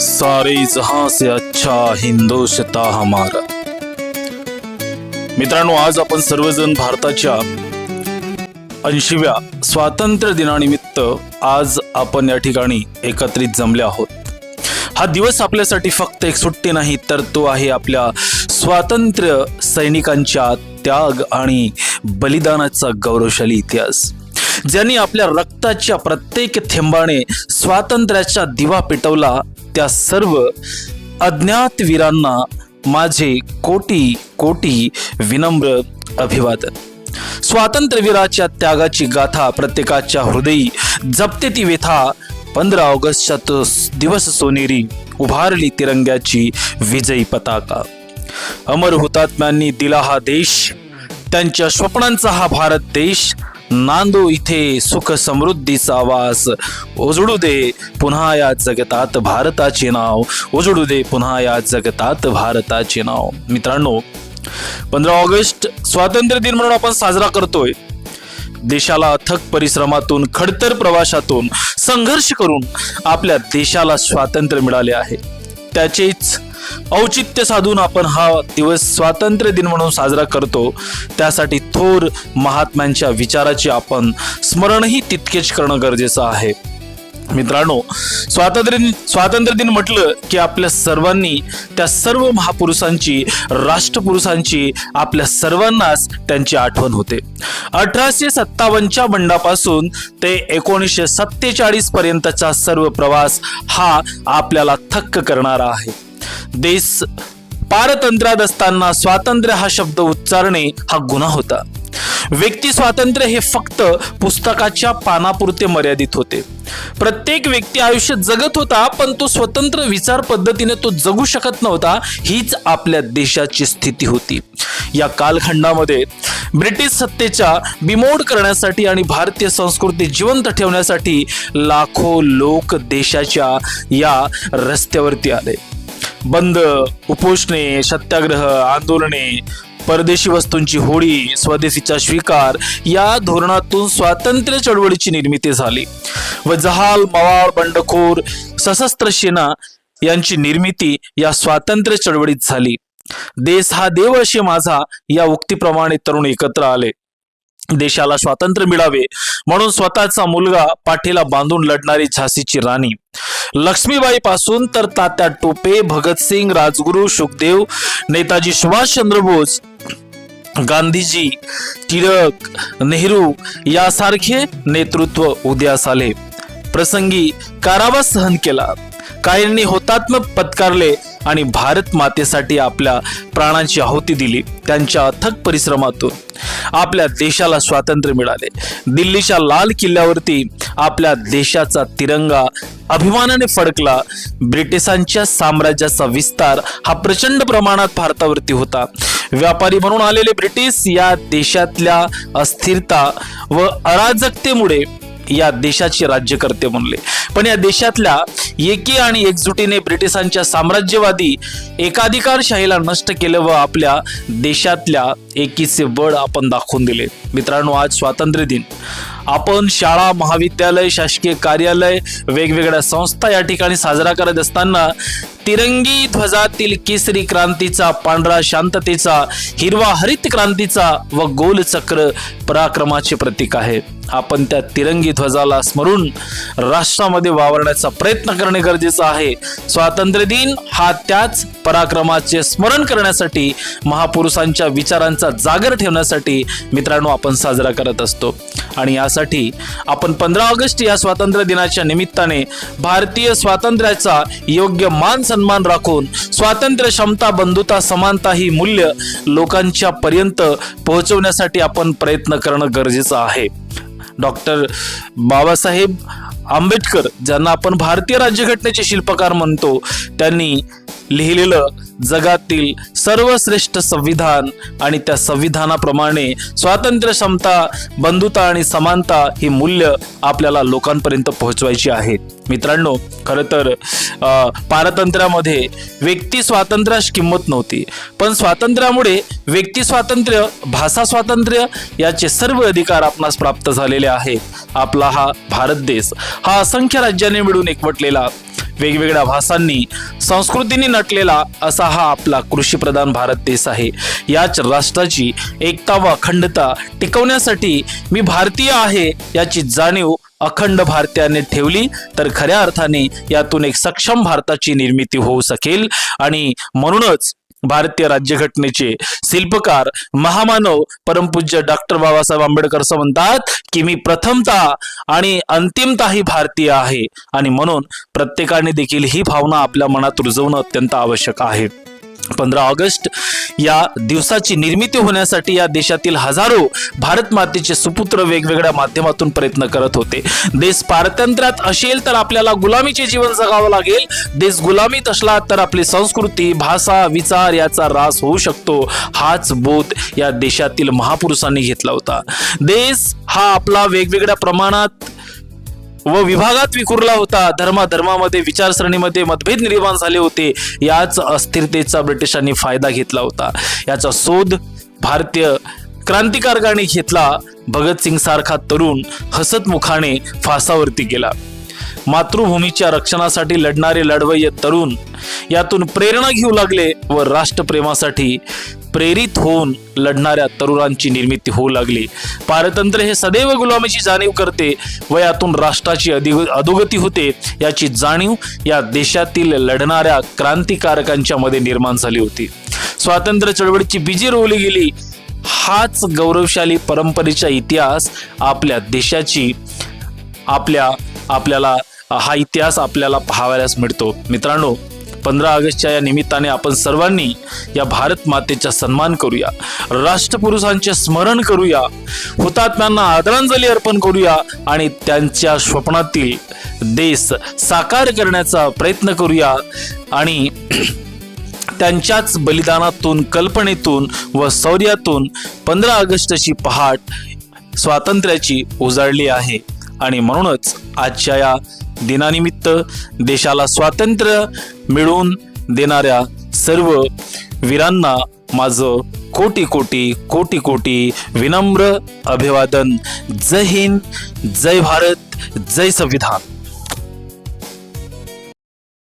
सारे जहां से अच्छा हिंदोशता हमारा। मित्रांनो आज आपण सर्वजण भारताच्या ऐंशीव्या स्वातंत्र्य दिनानिमित्त आज आपण या ठिकाणी एकत्रित जमले आहोत. हा दिवस आपल्यासाठी फक्त एक सुट्टी नाही तर तो आहे आपल्या स्वातंत्र्य सैनिकांच्या त्याग आणि बलिदानाचा गौरवशाली इतिहास. ज्यांनी आपल्या रक्ताच्या प्रत्येक थेंबाने स्वातंत्र्याचा दिवा पेटवला त्या सर्व अज्ञात वीरांना माझे कोटी कोटी विनम्र अभिवादन. स्वातंत्र्यवीराच्या त्यागाची गाथा प्रत्येकाच्या हृदयी जपते ती व्यथा. पंधरा ऑगस्टच्या तो दिवस सोनेरी उभारली तिरंग्याची विजयी पताका. अमर हुतात्म्यांनी दिला हा देश त्यांच्या स्वप्नांचा हा भारत देश नांदू इथे सुख समृद्धीचा वास. उजळू दे पुन्हा या जगतात भारताचे नाव. उजळू दे पुन्हा या जगतात भारताचे नाव. मित्रांनो पंधरा ऑगस्ट स्वातंत्र्य दिन म्हणून आपण साजरा करतोय. देशाला अथक परिश्रमातून खडतर प्रवासातून संघर्ष करून आपल्या देशाला स्वातंत्र्य मिळाले आहे. त्याचेच औचित्य साधून आपण हा दिवस स्वातंत्र्य दिन म्हणून साजरा करतो. त्यासाठी थोर महात्म्यांच्या विचाराची आपण स्मरणही तितकेच करणं गरजेचं आहे. मित्रांनो स्वातंत्र्य दिन स्वातंत्र्य दिन म्हटलं की आपल्या सर्वांनी त्या सर्व महापुरुषांची राष्ट्रपुरुषांची आपल्या सर्वांनाच त्यांची आठवण होते. अठराशे सत्तावन्नच्या बंडापासून ते एकोणीसशे सत्तेचाळीस पर्यंतचा सर्व प्रवास हा आपल्याला थक्क करणारा आहे. देश पारतंत्र्यात असताना स्वातंत्र्य हा शब्द उच्चारणे हा गुन्हा होता. व्यक्ती स्वातंत्र्य हे फक्त पुस्तकाच्या पानापुरते मर्यादित होते. प्रत्येक व्यक्ती आयुष्य जगत होता पण तो स्वतंत्र विचार पद्धतीने तो जगू शकत नव्हता हीच आपल्या देशाची स्थिती होती. या कालखंडामध्ये ब्रिटिश सत्तेच्या बिमोड करण्यासाठी आणि भारतीय संस्कृती जिवंत ठेवण्यासाठी लाखो लोक देशाच्या या रस्त्यावरती आले. बंद उपोषणे सत्याग्रह आंदोलने परदेशी वस्तूंची होळी स्वदेशीचा स्वीकार या धोरणातून स्वातंत्र्य चळवळीची निर्मिती झाली. व जहाल मवाळ बंडखोर सशस्त्र सेना यांची निर्मिती या स्वातंत्र्य चळवळीत झाली. देश हा देव असे माझा या उक्तीप्रमाणे तरुण एकत्र आले. देशाला स्वातंत्र्य मिळावे म्हणून स्वतःचा मुलगा पाठीला बांधून लढणारी झाशीची राणी. लक्ष्मीबाई पासून तर तात्या टोपे भगतसिंग राजगुरू सुखदेव नेताजी सुभाषचंद्र बोस गांधीजी टिळक नेहरू यासारखे नेतृत्व उदयास आले. प्रसंगी कारावास सहन केला. काहींनी होतात्म पत्कारले आणि भारत मातेसाठी आपल्या प्राणांची आहुती दिली त्यांच्या अथक परिश्रमातून. आपल्या देशाला स्वातंत्र्य मिळाले. दिल्लीच्या लाल किल्ल्यावरती आपल्या देशाचा तिरंगा अभिमानाने फडकला. ब्रिटिशांच्या साम्राज्याचा विस्तार हा प्रचंड प्रमाणात भारतावरती होता. व्यापारी म्हणून आलेले ब्रिटिश या देशातल्या अस्थिरता व अराजकतेमुळे या देशाचे राज्यकर्ते म्हणले. पण या देशातल्या एकी आणि एकजुटीने ब्रिटिशांच्या साम्राज्यवादी एकाधिकारशाहीला नष्ट केलं व आपल्या देशातल्या एकीचे बळ आपण दाखवून दिले. मित्रांनो आज स्वातंत्र्य दिन. आपण शाळा महाविद्यालय शासकीय कार्यालय वेगवेगळ्या संस्था या ठिकाणी साजरा करत असताना तिरंगी ध्वजातील केसरी क्रांतीचा पांढरा शांततेचा हिरवा हरित क्रांतीचा व गोल चक्र पराक्रमाचे प्रतीक आहे. आपण त्या तिरंगी ध्वजाला स्मरून राष्ट्रामध्ये वावरण्याचा प्रयत्न करणे गरजेचं आहे. स्वातंत्र्य दिन हा त्याच पराक्रमाचे स्मरण करण्यासाठी महापुरुषांच्या विचारांचा जागर ठेवण्यासाठी मित्रांनो आपण साजरा करत असतो. आणि यासाठी आपण पंधरा ऑगस्ट या स्वातंत्र्य दिनाच्या निमित्ताने भारतीय स्वातंत्र्याचा योग्य मान सन्मान राखून स्वातंत्र्य क्षमता बंधुता समानता ही मूल्य लोकांच्या पर्यंत पोहोचवण्यासाठी आपण प्रयत्न करणं गरजेचं आहे. डॉक्टर बाबासाहेब आंबेडकर ज्यांना आपण भारतीय राज्यघटनेचे शिल्पकार म्हणतो त्यांनी लिहिलेलं जगातील सर्वश्रेष्ठ संविधान आणि त्या संविधानाप्रमाणे स्वातंत्र्य क्षमता बंधुता आणि समानता ही मूल्य आपल्याला लोकांपर्यंत पोहोचवायची आहेत. मित्रांनो खरं तर पारतंत्र्यामध्ये व्यक्ती स्वातंत्र्यास किंमत नव्हती. पण स्वातंत्र्यामुळे व्यक्ती स्वातंत्र्य भाषा स्वातंत्र्य याचे सर्व अधिकार आपणास प्राप्त झालेले आहेत. आपला हा भारत देश हा असंख्य राज्याने मिळून एकवटलेला वेगवेगळ्या भाषांनी संस्कृतींनी नटलेला असा हा आपला कृषीप्रधान भारत देश आहे. याच राष्ट्राची एकता व अखंडता टिकवण्यासाठी मी भारतीय आहे याची जाणीव अखंड भारतीयाने ठेवली तर खऱ्या अर्थाने यातून एक सक्षम भारताची निर्मिती होऊ शकेल. आणि म्हणूनच भारतीय राज्यघटनेचे शिल्पकार महामानव परमपूज्य डॉक्टर बाबासाहेब आंबेडकर असं म्हणतात की मी प्रथमतः आणि अंतिमतः ही भारतीय आहे. आणि म्हणून प्रत्येकाने देखील ही भावना आपल्या मनात रुजवणं अत्यंत आवश्यक आहे. पंधरा ऑगस्ट या दिवसाची निर्मिती होण्यासाठी या देशातील हजारो भारत मातेचे सुपुत्र वेगवेगळ्या माध्यमातून प्रयत्न करत होते. देश पारतंत्र्यात असेल तर आपल्याला गुलामीचे जीवन जगावं लागेल. देश गुलामीत असला तर आपली संस्कृती भाषा विचार याचा रास होऊ शकतो. हाच बोध या देशातील महापुरुषांनी घेतला होता. देश हा आपला वेगवेगळ्या प्रमाणात व विभागात विखुरला होता. धर्माधर्मामध्ये विचारसरणीमध्ये मतभेद निर्माण झाले होते. याच अस्थिरतेचा ब्रिटिशांनी फायदा घेतला होता. याचा शोध भारतीय क्रांतिकारकांनी घेतला. भगतसिंग सारखा तरुण हसतमुखाने फासावरती गेला. मातृभूमीच्या रक्षणासाठी लढणारे लढवय्य तरुण यातून प्रेरणा घेऊ लागले व राष्ट्रप्रेमासाठी प्रेरित होऊन लढणाऱ्या तरुणांची निर्मिती होऊ लागली. पारतंत्र्य हे सदैव गुलामीची जाणीव करते व यातून राष्ट्राची अधिग अधोगती होते याची जाणीव या देशातील लढणाऱ्या क्रांतिकारकांच्या मध्ये निर्माण झाली होती. स्वातंत्र्य चळवळीची बीजे रोवली गेली. हाच गौरवशाली परंपरेचा इतिहास आपल्या देशाची आपल्या आपल्याला हा इतिहास आपल्याला पाहावयास मिळतो. मित्रांनो पंधरा ऑगस्टच्या या निमित्ताने आपण सर्वांनी या भारत मातेचा सन्मान करूया. राष्ट्रपुरुषांचे स्मरण करूया. हुतात्म्यांना आदरांजली अर्पण करूया आणि त्यांच्या स्वप्नातील देश साकार करण्याचा प्रयत्न करूया आणि त्यांच्याच बलिदानातून कल्पनेतून व शौर्यातून पंधरा ऑगस्टची पहाट स्वातंत्र्याची उजाडली आहे. आणि म्हणूनच आजच्या या दिनानिमित्त देशाला स्वातंत्र्य मिळवून देणाऱ्या सर्व वीरांना माझं कोटी कोटी कोटी कोटी विनम्र अभिवादन. जय हिंद जय भारत जय संविधान.